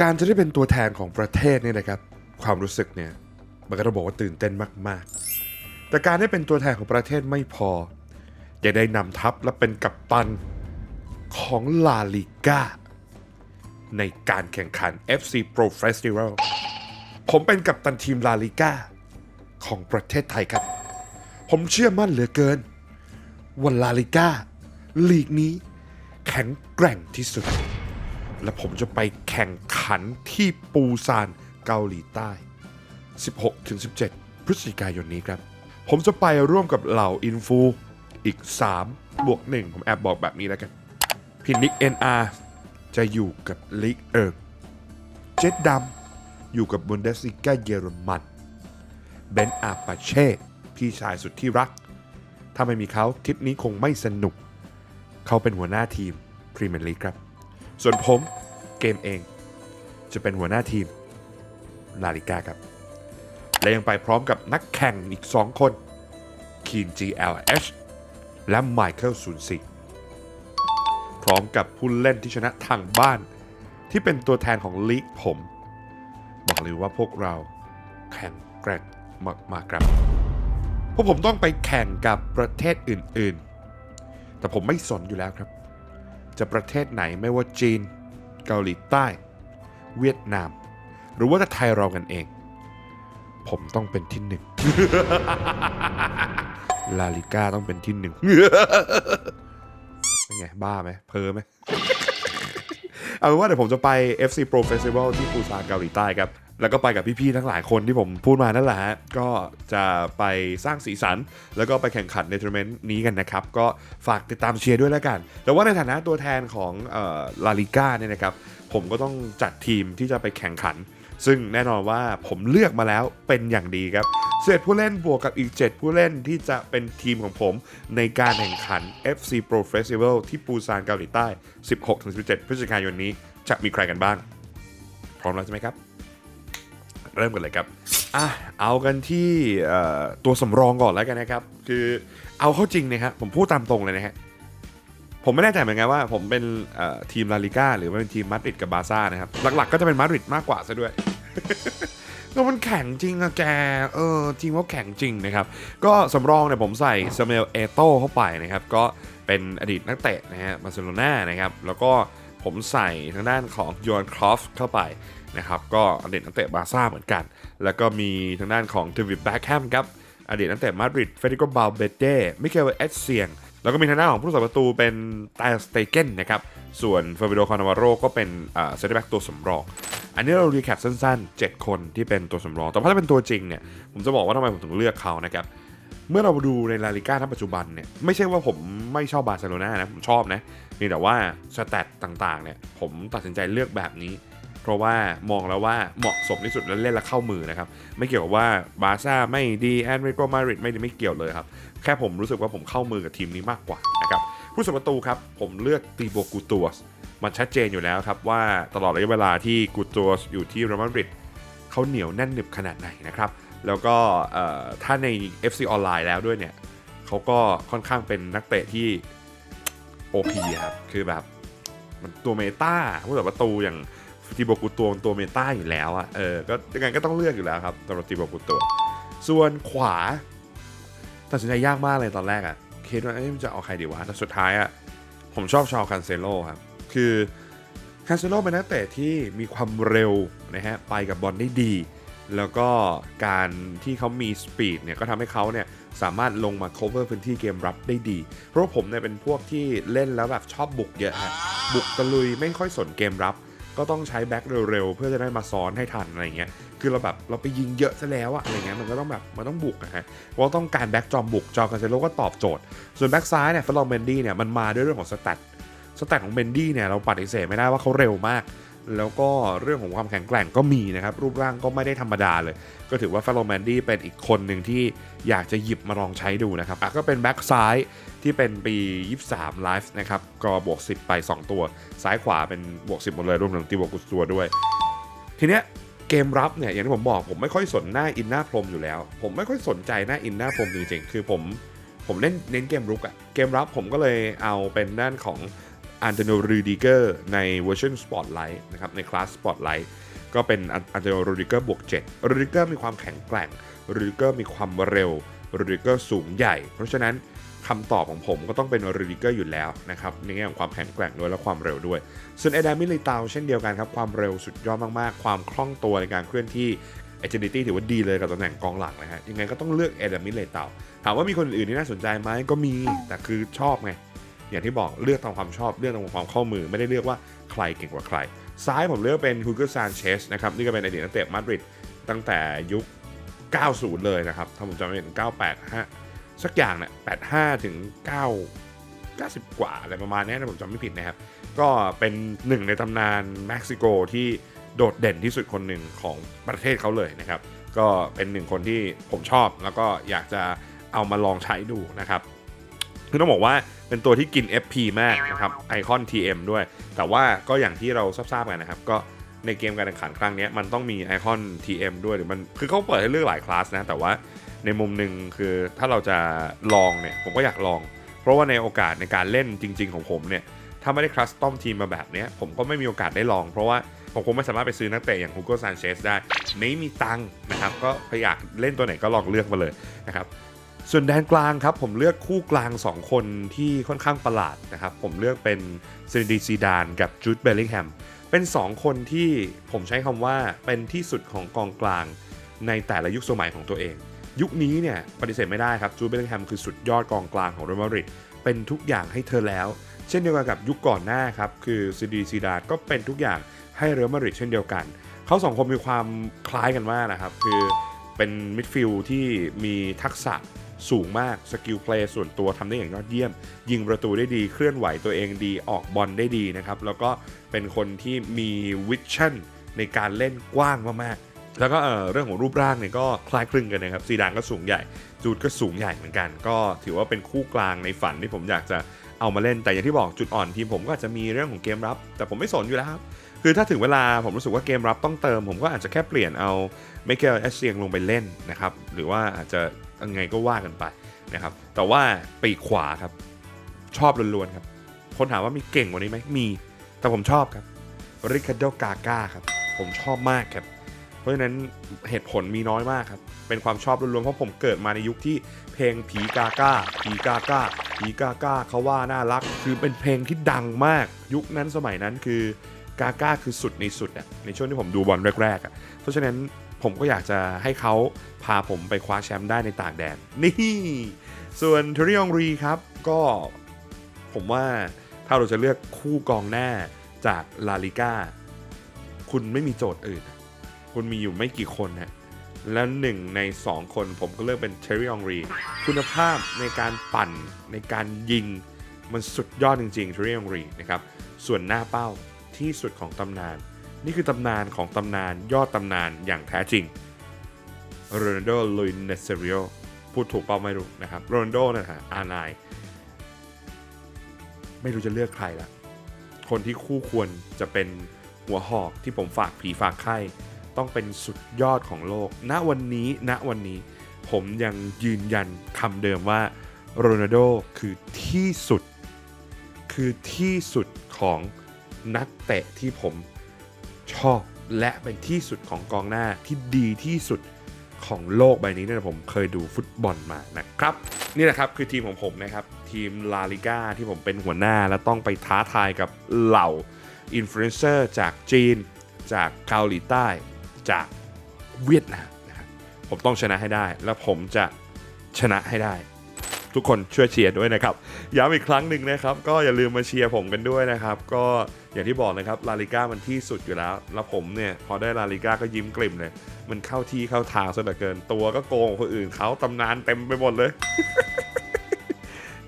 การจะได้เป็นตัวแทนของประเทศเนี่ยนะครับ ความรู้สึกเนี่ยมันก็ต้องบอกว่าตื่นเต้นมาก ๆ แต่การได้เป็นตัวแทนของประเทศไม่พอยังได้นำทัพและเป็นกัปตันของลาลิก้าในการแข่งขัน FC Pro Festival ผมเป็นกัปตันทีมลาลิก้าของประเทศไทยครับ ผมเชื่อมั่นเหลือเกินว่าลาลิก้าลีกนี้แข็งแกร่งที่สุด และผมจะไปแข่งขันที่ปูซานเกาหลีใต้ 16-17 พฤศจิกายนนี้ครับ ผมจะไปร่วมกับเหล่าอินฟูอีก 3 บวก 1 ผมแอบบอกแบบนี้แล้วกันพินิก NR จะอยู่กับลีกเอิร์กเจ็ดดำอยู่กับบุนเดสลิก้าเยอรมันเบนอาปาเช่พี่ชายสุดที่รัก ถ้าไม่มีเขาทริปนี้คงไม่สนุก เขาเป็นหัวหน้าทีมพรีเมียร์ลีกครับ ส่วนผม เกมเอง จะเป็นหัวหน้าทีมลาลิก้าครับ และยังไปพร้อมกับนักแข่งอีก 2 คนคีน GLH และไมเคิลศูนย์สิพร้อมกับผู้เล่นที่ชนะทางบ้าน ที่เป็นตัวแทนของลีกผม บอกเลยว่าพวกเราแข่งแกร่งมากๆครับเพราะผมต้องไปแข่งกับประเทศอื่นๆ แต่ผมไม่สนอยู่แล้วครับ จะประเทศไหนไม่ว่าจีน เกาหลีใต้ เวียดนาม หรือว่าจะไทยเรากันเอง ผมต้องเป็นที่หนึ่งลาลิก้าต้องเป็นที่หนึ่งเป็นไง บ้าไหมเพอไหมเอาเป็นว่าเดี๋ยวผมจะไป FC Pro Festival ที่ปูซานเกาหลีใต้ครับ แล้วก็ไปกับพี่ๆทั้งหลายคนที่ผมพูดมานั่นแหละฮะก็จะไปสร้างสีสัน แล้วก็ไปแข่งขันในทัวร์นาเมนต์นี้กันนะครับ ก็ฝากติดตามเชียร์ด้วยแล้วกัน แต่ว่าในฐานะตัวแทนของลาลิก้าเนี่ยนะครับ ผมก็ต้องจัดทีมที่จะไปแข่งขัน ซึ่งแน่นอนว่าผมเลือกมาแล้วเป็นอย่างดีครับเศษผู้เล่นบวกกับอีก 7 ผู้เล่นที่จะเป็นทีมของผมในการแข่งขัน FC Pro Festival ที่ปูซานเกาหลีใต้ 16-17 พฤศจิกายนนี้จะมีใครกันบ้าง พร้อมแล้วใช่ไหมครับ เริ่มกันเลยครับอะเอากันที่ตัวสำรองก่อนแล้วกันนะครับ คือเอาเข้าจริงนะครับผมพูดตามตรงเลยนะฮะผมไม่แน่ใจเหมือนกันว่าผมเป็นทีมลาลิก้าหรือว่าเป็นทีมมาดริดกับบาร์ซ่านะครับหลักๆก็จะเป็นมาดริดมากกว่าซะด้วยก็มันแข่งจริงอะแก เออทีมเขาแข่งจริงนะครับ ก็สำรองเนี่ยผมใส่ซเมลเอโต้เข้าไปนะครับ ก็เป็นอดีตนักเตะนะฮะบาร์เซโลนานะครับ แล้วก็ ผมใส่ทางด้านของยอนครอฟเข้าไปนะครับก็อดีตนักเตะบาร์ซ่าเหมือนกัน แล้วก็มีทางด้านของเดวิดแบ็คแฮมครับอดีตนักเตะมาดริดเฟเดริโกบาเบเต้มิเกลเอสเซียง แล้วก็มีทางด้านของผู้สัประตูเป็นไตสเตเกนนะครับส่วนเฟอร์บิโดคอนาวาโรก็เป็นเซนเตอร์แบ็กตัวสำรอง อันนี้เรารีแคปสั้นๆ 7 คนที่เป็นตัวสำรอง แต่ถ้าเป็นตัวจริงเนี่ยผมจะบอกว่าทำไมผมถึงเลือกเขานะครับ เมื่อเราดูในลาลิก้าณปัจจุบันเนี่ยไม่ใช่ว่าผมไม่ชอบบาร์เซโลนานะผมชอบนะนี่แต่ว่าสแตทต่างๆเนี่ยผมตัดสินใจเลือกแบบนี้ เพราะว่ามองแล้วว่าเหมาะสมที่สุดและเล่นแล้วเข้ามือนะครับ ไม่เกี่ยวกับว่าบาร์ซ่าไม่ดีแอนเรโกมาริดไม่ดีไม่เกี่ยวเลยครับ แค่ผมรู้สึกว่าผมเข้ามือกับทีมนี้มากกว่านะครับผู้สาประตูครับผมเลือกตีโบกูตัวสมันชัดเจนอยู่แล้วครับว่าตลอดระยะเวลาที่กูตัวสอยู่ที่เรอัลมาดริดเขาเหนียวแน่นหนึบขนาดไหนนะครับ แล้วก็ถ้าใน FC ออนไลน์แล้วด้วยเนี่ยเขาก็ค่อนข้างเป็นนักเตะที่ OP ครับ คือแบบมันตัวเมตาผู้สาประตูอย่างตีโบกูตัวตัวเมตาอยู่แล้วอะเออ ก็ยังไงก็ต้องเลือกอยู่แล้วครับสำหรับตีโบกูตัว ส่วนขวาตัดสินใจยากมากเลยตอนแรกอะคิดว่าเอ้ยจะเอาใครดีวะ แต่สุดท้ายอะผมชอบชาวคันเซโลครับ คือคันเซโลเป็นนักเตะที่มีความเร็วนะฮะ ไปกับบอลได้ดี แล้วก็การที่เขามีสปีดเนี่ยก็ทำให้เขาเนี่ยสามารถลงมา cover พื้นที่เกมรับได้ดี เพราะผมเนี่ยเป็นพวกที่เล่นแล้วแบบชอบบุกเยอะฮะบุกตะลุยไม่ค่อยสนเกมรับ ก็ต้องใช้แบ็คเร็วๆ เพื่อจะได้มาซ้อนให้ทันอะไรเงี้ยคือเราแบบเราไปยิงเยอะซะแล้วอะอะไรเงี้ยมันก็ต้องแบบมันต้องบุกอะฮะเพราะว่าต้องการแบ็คจอมบุกจอคาเซโลก็ตอบโจทย์ ส่วนแบ็คซ้ายเนี่ยฟลอร์เมนดี้เนี่ยมันมาด้วยเรื่องของสแตทสแตทของเบนดี้เนี่ยเราปฏิเสธไม่ได้ว่าเขาเร็วมาก แล้วก็เรื่องของความแข็งแกร่งก็มีนะครับ รูปร่างก็ไม่ได้ธรรมดาเลย ก็ถือว่าฟาโลแมนดี้เป็นอีกคนหนึ่งที่อยากจะหยิบมาลองใช้ดูนะครับอะก็เป็นแบ็กซ้ายที่เป็นปี 23 ไลฟ์นะครับ ก็บวก 10 ไป 2 ตัว ซ้ายขวาเป็นบวก 10 หมดเลย รวมถึงตีบวกกุสตัวด้วย ทีเนี้ยเกมรับเนี่ย อย่างที่ผมบอกผมไม่ค่อยสนหน้าอินหน้าพรมอยู่แล้ว ผมไม่ค่อยสนใจหน้าอินหน้าพรมจริงๆ คือผมผมเล่นเน้นเกมรุกอะเกมรับผมก็เลยเอาเป็นด้านของ อันเดโนรูดิเกอร์ในเวอร์ชันสปอร์ตไลท์นะครับในคลาสสปอร์ตไลท์ก็เป็นอันเดโนรูดิเกอร์บวก7รูดิเกอร์มีความแข็งแกร่งรูดิเกอร์มีความเร็วรูดิเกอร์สูงใหญ่ เพราะฉะนั้นคำตอบของผมก็ต้องเป็นรูดิเกอร์อยู่แล้วนะครับในแง่ของความแข็งแกร่งด้วยและความเร็วด้วย ส่วนเอดามิลิตาเช่นเดียวกันครับความเร็วสุดยอดมากๆ ความคล่องตัวในการเคลื่อนที่ agility ถือว่าดีเลยกับตำแหน่งกองหลังนะฮะยังไงก็ต้องเลือกเอดามิเลตาถามว่ามีคนอื่นที่น่าสนใจไหมก็มีแต่คือชอบไง อย่างที่บอกเลือกตามความชอบเลือกตามความเข้ามือ ไม่ได้เลือกว่าใครเก่งกว่าใคร ซ้ายผมเลือกเป็นฮูเกอร์ซานเชสนะครับนี่ก็เป็นอดีตนักเตะมาดริดตั้งแต่ยุค 90 เลยนะครับถ้าผมจำไม่ผิด985 สักอย่างเนี่ย85 ถึง 9 90 กว่าอะไรประมาณนี้นะผมจำไม่ผิดนะครับ ก็เป็นหนึ่งในตำนานเม็กซิโกที่โดดเด่นที่สุดคนหนึ่งของประเทศเขาเลยนะครับ ก็เป็นหนึ่งคนที่ผมชอบแล้วก็อยากจะเอามาลองใช้ดูนะครับ คือต้องบอกว่าเป็นตัวที่กิน FP มากนะครับไอคอน TM ด้วย แต่ว่าก็อย่างที่เราทราบๆกันนะครับก็ในเกมการแข่งขันครั้งนี้มันต้องมีไอคอน TM ด้วยหรือมันคือเขาเปิดให้เลือกหลายคลาสนะแต่ว่าในมุมหนึ่งคือถ้าเราจะลองเนี่ยผมก็อยากลอง เพราะว่าในโอกาสในการเล่นจริง ๆ ของผมเนี่ยถ้าไม่ได้คลัสตอมทีมมาแบบนี้ผมก็ไม่มีโอกาสได้ลอง เพราะว่าผมคงไม่สามารถไปซื้อนักเตะอย่างฮูโกซานเชสได้ ไม่มีตังค์นะครับก็พยายามเล่นตัวไหนก็ลองเลือกมาเลยนะครับ ส่วนแดนกลางครับผมเลือกคู่กลาง 2 คนที่ค่อนข้างประหลาดนะครับ ผมเลือกเป็นเซนดีซีดานกับจูดเบลลิงแฮมเป็น 2 คนที่ผมใช้คำว่าเป็นที่สุดของกองกลางในแต่ละยุคสมัยของตัวเอง ยุคนี้เนี่ยปฏิเสธไม่ได้ครับจูดเบลลิงแฮมคือสุดยอดกองกลางของเรอัลมาดริดเป็นทุกอย่างให้เธอแล้ว เช่นเดียวกันกับยุคก่อนหน้าครับคือซีดีซีดานก็เป็นทุกอย่างให้เรอัลมาดริดเช่นเดียวกันเขาสองคนมีความคล้ายกันมากนะครับคือเป็นมิดฟิลด์ที่มีทักษะ สูงมากสกิลเพลย์ส่วนตัวทำได้อย่างยอดเยี่ยม ยิงประตูได้ดีเคลื่อนไหวตัวเองดีออกบอลได้ดีนะครับแล้วก็เป็นคนที่มีวิชั่นในการเล่นกว้างมากๆแล้วก็เรื่องของรูปร่างเนี่ยก็คล้ายคลึงกันนะครับซีดานก็สูงใหญ่จูดก็สูงใหญ่เหมือนกัน ก็ถือว่าเป็นคู่กลางในฝันที่ผมอยากจะเอามาเล่นแต่อย่างที่บอกจุดอ่อนทีมผมก็อาจจะมีเรื่องของเกมรับ แต่ผมไม่สนอยู่แล้วครับคือถ้าถึงเวลาผมรู้สึกว่าเกมรับต้องเติม ผมก็อาจจะแค่เปลี่ยนเอาเมเกลเอสเซียงลงไปเล่นนะครับหรือว่าอาจจะ ยังไงก็ว่ากันไปนะครับ แต่ว่าปีกขวาครับ ชอบล้วนๆครับ คนถามว่ามีเก่งกว่านี้ไหมมี แต่ผมชอบครับริคาร์โดกาก้าครับ ผมชอบมากครับ เพราะฉะนั้นเหตุผลมีน้อยมากครับ เป็นความชอบล้วนๆ เพราะผมเกิดมาในยุคที่เพลงผีกาก้า ผีกาก้า ผีกาก้าเขาว่าน่ารัก คือเป็นเพลงที่ดังมาก ยุคนั้นสมัยนั้นคือกาก้าคือสุดในสุดอะในช่วงที่ผมดูบอลแรกๆอะเพราะฉะนั้น ผมก็อยากจะให้เขาพาผมไปคว้าแชมป์ได้ในต่างแดนนี่ ส่วนเทอริองรีครับก็ผมว่าถ้าเราจะเลือกคู่กองหน้าจากลาลิก้าคุณไม่มีโจทย์อื่น คุณมีอยู่ไม่กี่คนฮะแล้วหนึ่งใน 2 คนผมก็เลือกเป็นเทอริองรีคุณภาพในการปั่นในการยิง มันสุดยอดจริงๆเทอริองรีนะครับส่วนหน้าเป้าที่สุดของตำนาน นี่คือตำนานของตำนานยอดตำนานอย่างแท้จริงโรนัลโดลุยเนเซริโอพูดถูกเปล่าไม่รู้นะครับโรนัลโดนะฮะอาร์ไนไม่รู้จะเลือกใครละคนที่คู่ควรจะเป็นหัวหอกที่ผมฝากผีฝากไข้ต้องเป็นสุดยอดของโลก ณวันนี้ณวันนี้ผมยังยืนยันคำเดิมว่าโรนัลโดคือที่สุด คือที่สุดของนักเตะที่ผม ชอบและเป็นที่สุดของกองหน้าที่ดีที่สุดของโลกใบนี้เนี่ยผมเคยดูฟุตบอลมานะครับ นี่แหละครับคือทีมของผมนะครับ ทีมลาลิก้าที่ผมเป็นหัวหน้าและต้องไปท้าทายกับเหล่าอินฟลูเอนเซอร์จากจีน จากเกาหลีใต้ จากเวียดนามนะครับผมต้องชนะให้ได้ และผมจะชนะให้ได้ ทุกคนช่วยเชียร์ด้วยนะครับย้ำอีกครั้งหนึ่งนะครับ ก็อย่าลืมมาเชียร์ผมกันด้วยนะครับ ก็ อย่างที่บอกนะครับลาลิก้ามันที่สุดอยู่แล้ว แล้วผมเนี่ยพอได้ลาลิก้าก็ยิ้มกลิ่มเลย มันเข้าที่เข้าทางซะเหลือเกิน ตัวก็โกงคนอื่นเขาตำนานเต็มไปหมดเลย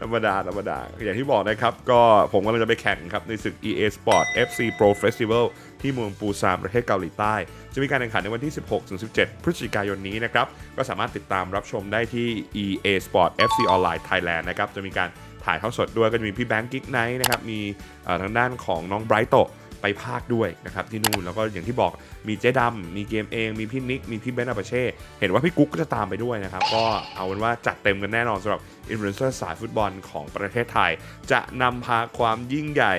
ธรรมดาธรรมดา อย่างที่บอกนะครับ ก็ผมกำลังจะไปแข่งครับ ในศึก EA Sport FC Pro Festival ที่เมืองปูซานประเทศเกาหลีใต้ จะมีการแข่งขันในวันที่ 16-17 พฤศจิกายนนี้นะครับ ก็สามารถติดตามรับชมได้ที่ EA Sport FC Online Thailand นะครับ จะมีการ ถ่ายเทอดสดด้วยก็จะมีพี่แบงค์กิ๊กไนท์นะครับมีทางด้านของน้องไบรท์โตไปภาคด้วยนะครับที่นู่นแล้วก็อย่างที่บอกมีเจ๊ดำมีเกมเอง มีพี่นิก มีพี่เบนอาปาเช่เห็นว่าพี่กุ๊กก็จะตามไปด้วยนะครับ ก็เอาเป็นว่าจัดเต็มกันแน่นอนสำหรับอินฟลูเอนเซอร์สายฟุตบอลของประเทศไทย จะนำพาความยิ่งใหญ่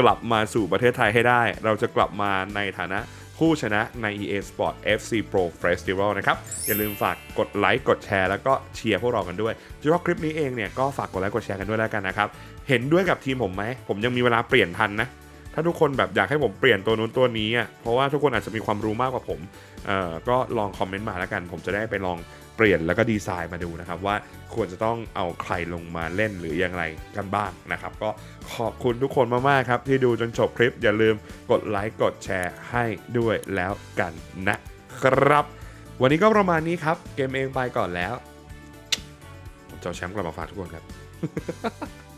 กลับมาสู่ประเทศไทยให้ได้ เราจะกลับมาในฐานะ ผู้ชนะใน EA Sport FC Pro Festival นะครับ อย่าลืมฝากกดไลค์กดแชร์แล้วก็เชียร์พวกเรากันด้วยเฉพาะคลิปนี้เองเนี่ยก็ฝากกดไลค์กดแชร์กันด้วยแล้วกันนะครับ เห็นด้วยกับทีมผมไหม ผมยังมีเวลาเปลี่ยนทันนะถ้าทุกคนแบบอยากให้ผมเปลี่ยนตัวนู้นตัวนี้อะเพราะว่าทุกคนอาจจะมีความรู้มากกว่าผมเอ่อก็ลองคอมเมนต์มาแล้วกัน ผมจะได้ไปลอง เปลี่ยนแล้วก็ดีไซน์มาดูนะครับ ว่าควรจะต้องเอาใครลงมาเล่นหรืออย่างไรกันบ้างนะครับ ก็ขอบคุณทุกคนมากๆครับ ที่ดูจนจบคลิป อย่าลืมกดไลค์กดแชร์ให้ด้วยแล้วกันนะครับ วันนี้ก็ประมาณนี้ครับเกมเองไปก่อนแล้วผมจะเอาแชมป์กลับมาฝากทุกคนครับ